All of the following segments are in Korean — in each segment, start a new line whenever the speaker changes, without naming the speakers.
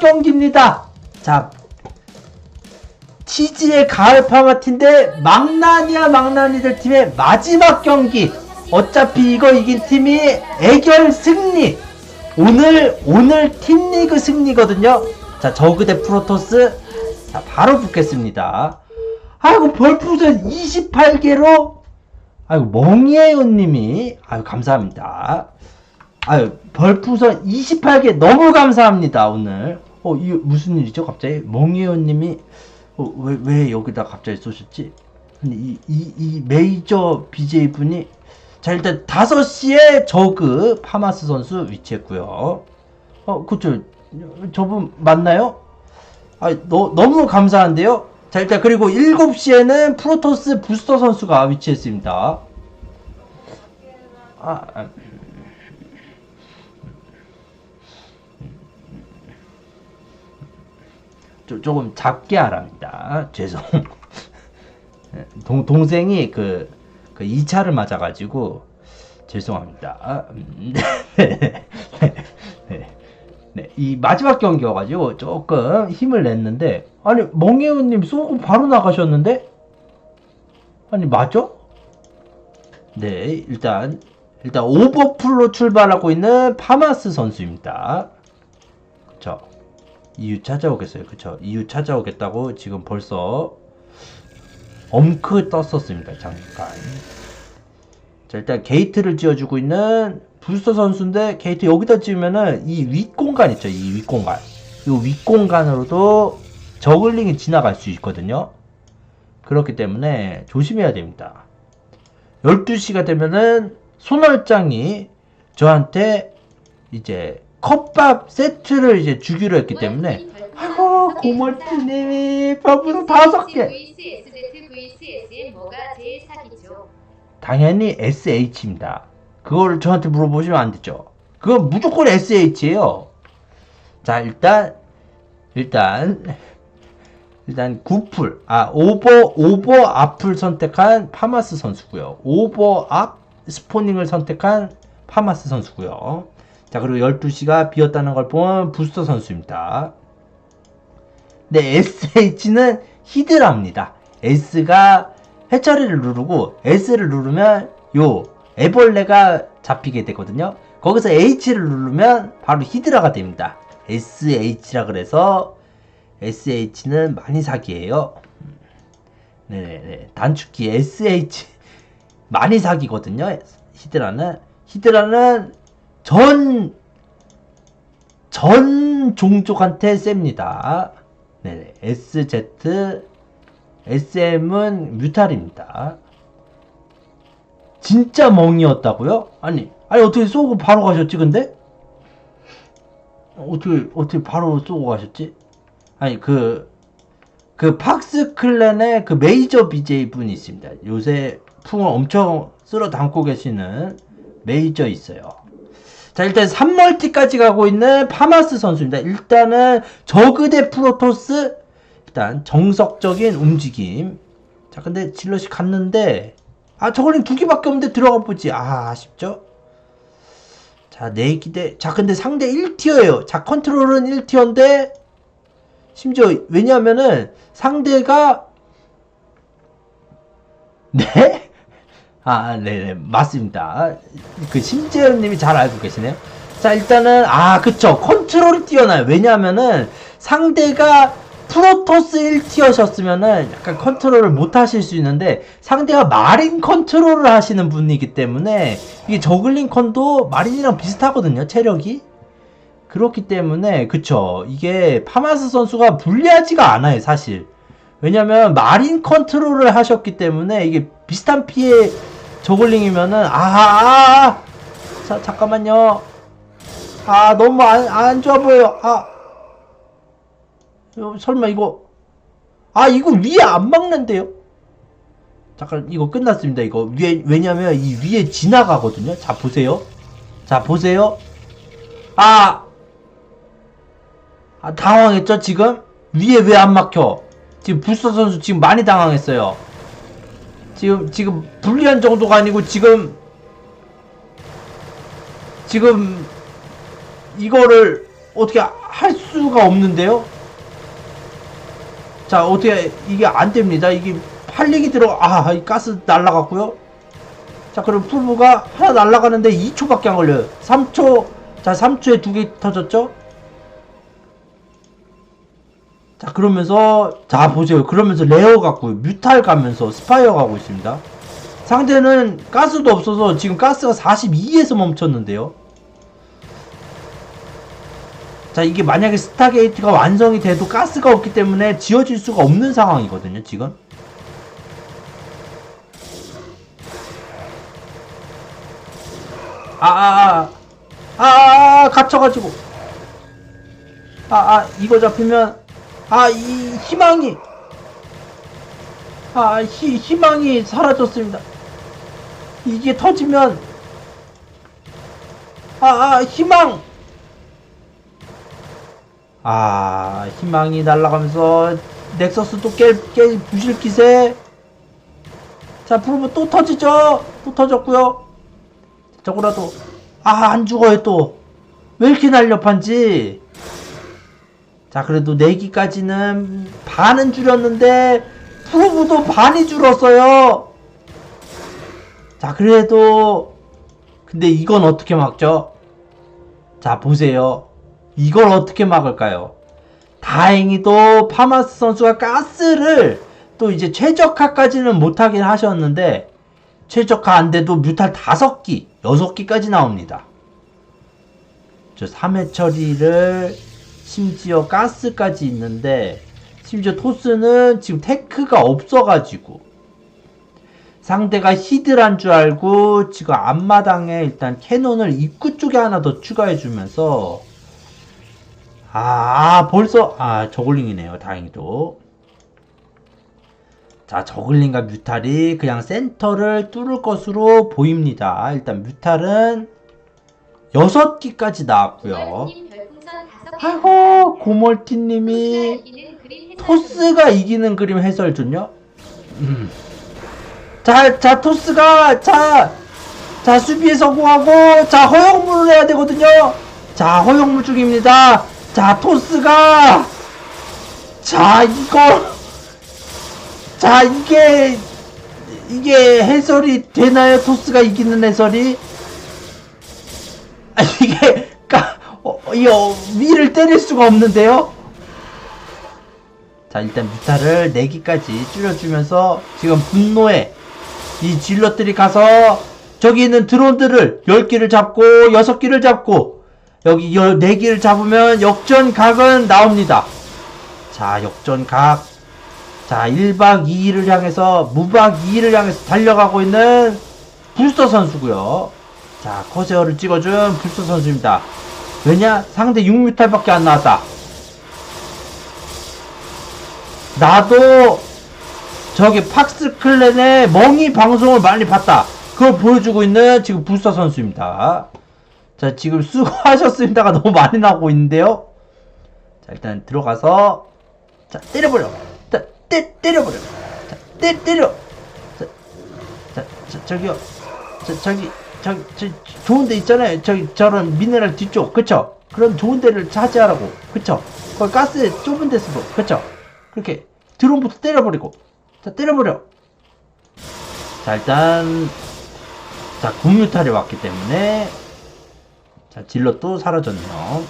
경기입니다. 자, 치즈의 가을 파마티인데 망나니와 망나니들 팀의 마지막 경기. 어차피 이거 이긴 팀이 애결 승리. 오늘 오늘 팀리그 승리거든요. 자, 저그 대 프로토스. 자, 바로 붙겠습니다. 아이고 별풍선 28개로 아이고 멍이에요 님이 아유 감사합니다. 아유 별풍선 28개 너무 감사합니다 오늘. 어 이거 무슨 일이죠 갑자기 멍이에요 님이 어, 왜, 왜 여기다 갑자기 쏘셨지? 아니 이, 이, 이 메이저 BJ 분이 자 일단 5시에 저그 파마스 선수 위치했고요. 어 그쵸 저분 맞나요? 아, 너, 너무 감사한데요? 자, 일단, 그리고 7시에는 프로토스 부스터 선수가 위치했습니다. 아, 조, 조금 작게 하랍니다. 죄송. 동, 동생이 그, 그 2차를 맞아가지고, 죄송합니다. 음, 네, 네, 네. 네, 이 마지막 경기여가지고 조금 힘을 냈는데 아니 멍해우님 쏘고 바로 나가셨는데 아니 맞죠? 네 일단 일단 오버풀로 출발하고 있는 파마스 선수입니다. 그쵸 이유 찾아오겠어요. 그쵸? 이유 찾아오겠다고 지금 벌써 엄크 떴었습니다. 잠깐. 자 일단 게이트를 지어주고 있는 부스터 선수인데 게이트 여기다 지으면은 이 윗공간 있죠. 이 윗공간. 이 윗공간으로도 저글링이 지나갈 수 있거든요. 그렇기 때문에 조심해야 됩니다. 12시가 되면은 손월장이 저한테 이제 컵밥 세트를 이제 주기로 했기 때문에 아이고 고멀티님이 별풍선 다섯 개? 당연히 SH입니다. 그걸 저한테 물어보시면 안 되죠. 그건 무조건 SH예요. 자, 일단 일단 일단 구풀 아 오버 오버 앞을 선택한 파마스 선수고요. 오버 앞 스포닝을 선택한 파마스 선수고요. 자, 그리고 12시가 비었다는 걸 보면 부스터 선수입니다. 네, SH는 히드라입니다. S가 해처리를 누르고 S를 누르면 요 애벌레가 잡히게 되거든요. 거기서 H를 누르면 바로 히드라가 됩니다. SH라 그래서 SH는 많이 사기예요. 네네 단축키 SH 많이 사기거든요. 히드라는 히드라는 전 전 종족한테 셉니다. 네네 SZ SM은 뮤탈입니다. 진짜 멍이었다고요? 아니, 아니 어떻게 쏘고 바로 가셨지 근데? 어떻게 어떻게 바로 쏘고 가셨지? 아니 그그 팍스 클랜의 그 메이저 BJ 분이 있습니다. 요새 풍을 엄청 쓸어 담고 계시는 메이저 있어요. 자 일단 3멀티까지 가고 있는 파마스 선수입니다. 일단은 저그 대 프로토스 일단 정석적인 움직임. 자 근데 질럿이 갔는데 아 저걸링 두 개밖에 없는데 들어가 보지. 아 아쉽죠? 자 네기대 자 근데 상대 1티어예요. 자 컨트롤은 1티어인데 심지어 왜냐하면은 상대가 네? 아, 네네, 맞습니다. 그, 심재현님이 잘 알고 계시네요. 자, 일단은, 아, 그쵸. 컨트롤이 뛰어나요. 왜냐하면은, 상대가 프로토스 1티어셨으면은, 약간 컨트롤을 못 하실 수 있는데, 상대가 마린 컨트롤을 하시는 분이기 때문에, 이게 저글링 컨도 마린이랑 비슷하거든요, 체력이. 그렇기 때문에, 그쵸. 이게, 파마스 선수가 불리하지가 않아요, 사실. 왜냐면 마린 컨트롤을 하셨기 때문에 이게 비슷한 피해 저글링이면은 아, 아, 아. 자 잠깐만요. 아 너무 안, 안 좋아 보여 아. 어, 설마 이거. 아 이거 위에 안 막는데요? 잠깐 이거 끝났습니다 이거. 위에 왜냐면 이 위에 지나가거든요. 자 보세요. 자 보세요. 아, 아 당황했죠 지금? 위에 왜 안 막혀? 지금 부스터 선수 지금 많이 당황했어요. 지금 지금 불리한 정도가 아니고 지금 지금 이거를 어떻게 하- 할 수가 없는데요? 자, 어떻게, 이게 안 됩니다. 이게 팔리기 들어, 아, 이 가스 날라갔고요. 자, 그럼 풀부가 하나 날라가는데 2초밖에 안 걸려요. 3초, 자, 3초에 두 개 터졌죠? 자, 그러면서, 자, 보세요. 그러면서 레어 갖고, 뮤탈 가면서 스파이어 가고 있습니다. 상대는 가스도 없어서 지금 가스가 42에서 멈췄는데요. 자, 이게 만약에 스타게이트가 완성이 돼도 가스가 없기 때문에 지어질 수가 없는 상황이거든요, 지금. 아, 아, 아, 아, 아, 갇혀가지고. 아, 아, 이거 잡히면, 아, 이 희망이, 아, 희, 희망이 사라졌습니다. 이게 터지면, 아, 아, 희망! 아, 희망이 날아가면서, 넥서스도 깨, 깨, 부실 기세. 자, 프로브 또 터지죠? 또 터졌고요 저거라도, 아, 안 죽어요, 또. 왜 이렇게 날렵한지. 자, 그래도 내기까지는 반은 줄였는데, 프로브도 반이 줄었어요. 자, 그래도, 근데 이건 어떻게 막죠? 자, 보세요. 이걸 어떻게 막을까요? 다행히도 파마스 선수가 가스를 또 이제 최적화까지는 못하긴 하셨는데, 최적화 안 돼도 뮤탈 5기, 6기까지 나옵니다. 저 3회 처리를 심지어 가스까지 있는데, 심지어 토스는 지금 테크가 없어가지고, 상대가 히드란 줄 알고 지금 앞마당에 일단 캐논을 입구 쪽에 하나 더 추가해주면서 아, 아, 벌써 아 저글링이네요. 다행히도. 자 저글링과 뮤탈이 그냥 센터를 뚫을 것으로 보입니다. 일단 뮤탈은 6기까지 나왔고요 아이고 고멀티님이 토스가 이기는 그림 해설 좀요. 음. 자, 자, 토스가, 자, 자, 수비에 성공하고, 자, 허용물을 해야 되거든요. 자, 허용물 중입니다. 자, 토스가, 자, 이거, 자, 이게, 이게 해설이 되나요? 토스가 이기는 해설이? 아, 이게, 까, 어, 이, 어, 위를 때릴 수가 없는데요? 자 일단 뮤타를 4기까지 줄여주면서 지금 분노에 이 질럿들이 가서 저기 있는 드론들을 10기를 잡고 6기를 잡고 여기 4기를 잡으면 역전각은 나옵니다. 자 역전각. 자 1박 2일을 향해서 무박 2일을 향해서 달려가고 있는 불스터 선수고요. 자 커세어를 찍어준 불스터 선수입니다 왜냐 상대 6뮤탈밖에 안 나왔다 나도 저기 팍스 클랜의 멍이 방송을 많이 봤다. 그걸 보여주고 있는 지금 불사 선수입니다. 자, 지금 수고하셨습니다가 너무 많이 나오고 있는데요. 자, 일단 들어가서 자, 때려버려. 자, 때, 때려버려. 자, 때, 때려. 자, 자, 자 저기요. 저, 저기, 저기, 저, 좋은 데 있잖아요. 저기, 저런 미네랄 뒤쪽. 그쵸? 그런 좋은 데를 차지하라고. 그쵸? 거기 가스 좁은 데서도. 그쵸? 그렇게 드론부터 때려버리고 자 때려버려 자 일단 자 국유탈이 왔기 때문에 자 질럿도 사라졌네요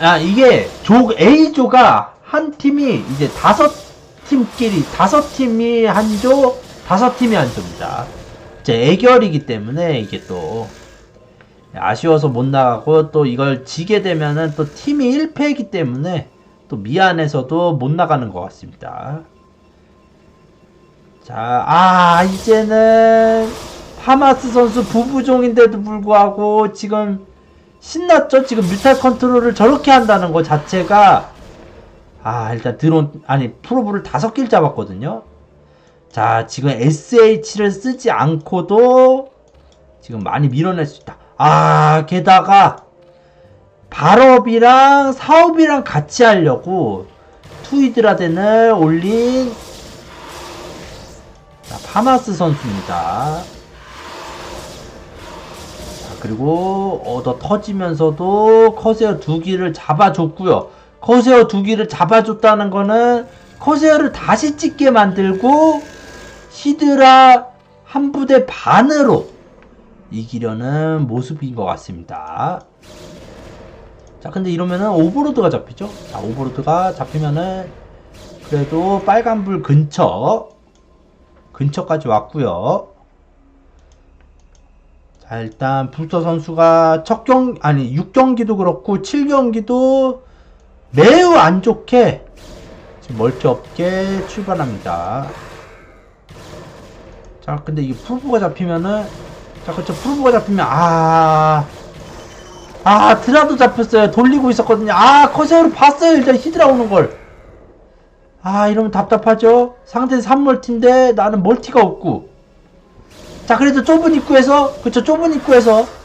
아 이게 조 A조가 한 팀이 이제 다섯 팀끼리 다섯 팀이 한 조 다섯 팀이 한 조입니다 이제 애결이기 때문에 이게 또 아쉬워서 못 나가고 또 이걸 지게 되면은 또 팀이 1패이기 때문에 또 미안해서도 못 나가는 것 같습니다. 자, 아, 이제는 파마스 선수 부부종인데도 불구하고 지금 신났죠? 지금 뮤탈 컨트롤을 저렇게 한다는 것 자체가 아, 일단 드론, 아니, 프로브를 다섯 길 잡았거든요? 자, 지금 SH를 쓰지 않고도 지금 많이 밀어낼 수 있다. 아, 게다가 발업이랑 사업이랑 같이 하려고 투이드라덴을 올린 자, 파마스 선수입니다. 그리고 얻어 터지면서도 커세어 두 기를 잡아줬고요. 커세어 두 기를 잡아줬다는 거는 커세어를 다시 찍게 만들고 히드라 한 부대 반으로 이기려는 모습인 것 같습니다. 자, 근데 이러면은 오버로드가 잡히죠? 자, 오버로드가 잡히면은 그래도 빨간불 근처 근처까지 왔고요. 자, 일단 부스터 선수가 첫 경, 아니, 6경기도 그렇고 7경기도 매우 안 좋게 지금 멀티 없게 출발합니다. 자, 근데 이게 프로브가 잡히면은, 자, 그쵸, 프로브가 잡히면, 아, 아, 드라도 잡혔어요. 돌리고 있었거든요. 아, 커세어로 봤어요. 일단 히드라 오는 걸. 아, 이러면 답답하죠? 상대는 3멀티인데 나는 멀티가 없고. 자, 그래도 좁은 입구에서, 그쵸, 좁은 입구에서,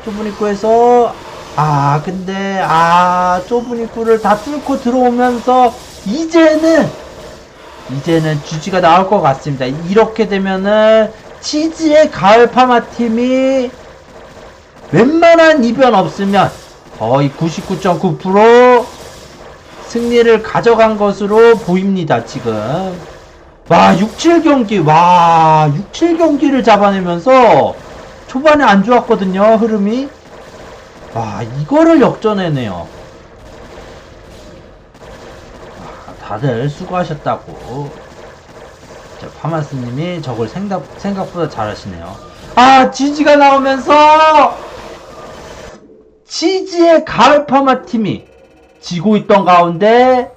좁은 입구에서, 아, 근데, 아, 좁은 입구를 다 뚫고 들어오면서, 이제는, 이제는 주지가 나올 것 같습니다. 이렇게 되면은, 치즈의 가을 파마 팀이, 웬만한 이변 없으면, 거의 99.9% 승리를 가져간 것으로 보입니다, 지금. 와, 6, 7경기, 와, 6, 7경기를 잡아내면서 초반에 안 좋았거든요, 흐름이. 와, 이거를 역전해내요. 와, 다들 수고하셨다고. 자, 파마스님이 저걸 생각, 생각보다 잘하시네요. 아, 지지가 나오면서 치즈의 가을 파마 팀이 지고 있던 가운데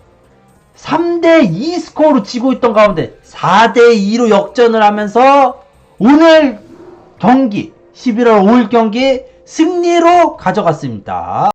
3대2 스코어로 지고 있던 가운데 4대2로 역전을 하면서 오늘 경기 11월 5일 경기 승리로 가져갔습니다.